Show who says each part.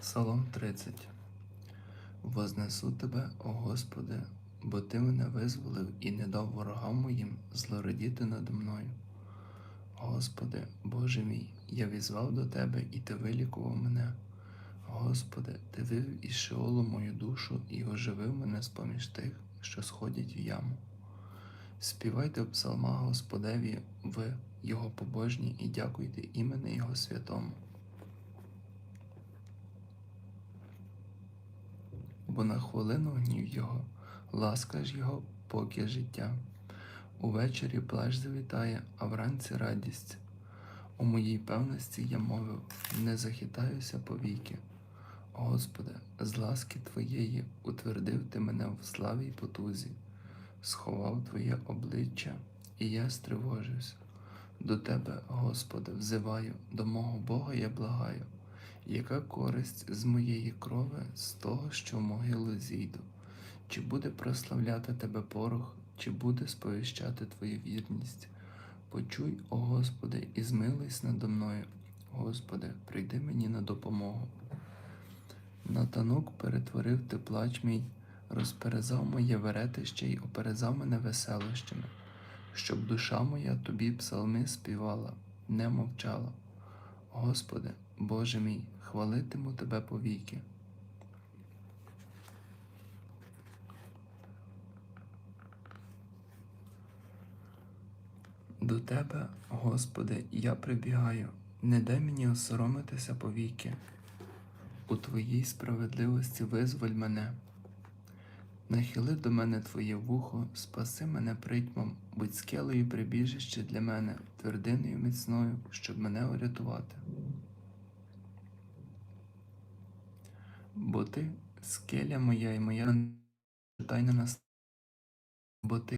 Speaker 1: Псалом 30. Вознесу тебе, о Господи, бо Ти мене визволив і не дав ворогам моїм злорадіти надо мною. Господи, Боже мій, я візвав до Тебе, і Ти вилікував мене. Господи, Ти вивів із Шеолу мою душу і оживив мене з поміж тих, що сходять в яму. Співайте в псалмах Господеві ви, Його побожні, і дякуйте імені Його святому. Бо на хвилину гнів його, ласка ж його поки життя. Увечері плач завітає, а вранці радість. У моїй певності я мовив, не захитаюся повіки. Господи, з ласки Твоєї утвердив Ти мене в славі й потузі, сховав Твоє обличчя, і я стривожився. До Тебе, Господи, взиваю, до мого Бога я благаю. Яка користь з моєї крови з того, що в могилу зійду? Чи буде прославляти тебе порох, чи буде сповіщати твою вірність? Почуй, о Господи, і змилуйся надо мною. Господи, прийди мені на допомогу. На танок перетворив ти плач мій, розперезав моє веретище й оперезав мене веселощами, щоб душа моя тобі псалми співала, не мовчала. Господи, Боже мій, хвалитиму Тебе повіки. До Тебе, Господи, я прибігаю, не дай мені осоромитися повіки. У Твоїй справедливості визволь мене. Нахили до мене Твоє вухо, спаси мене притьмом, будь скелею прибіжище для мене, твердиною міцною, щоб мене урятувати. Бо ти скеля моя і моя тайна нас, бо ти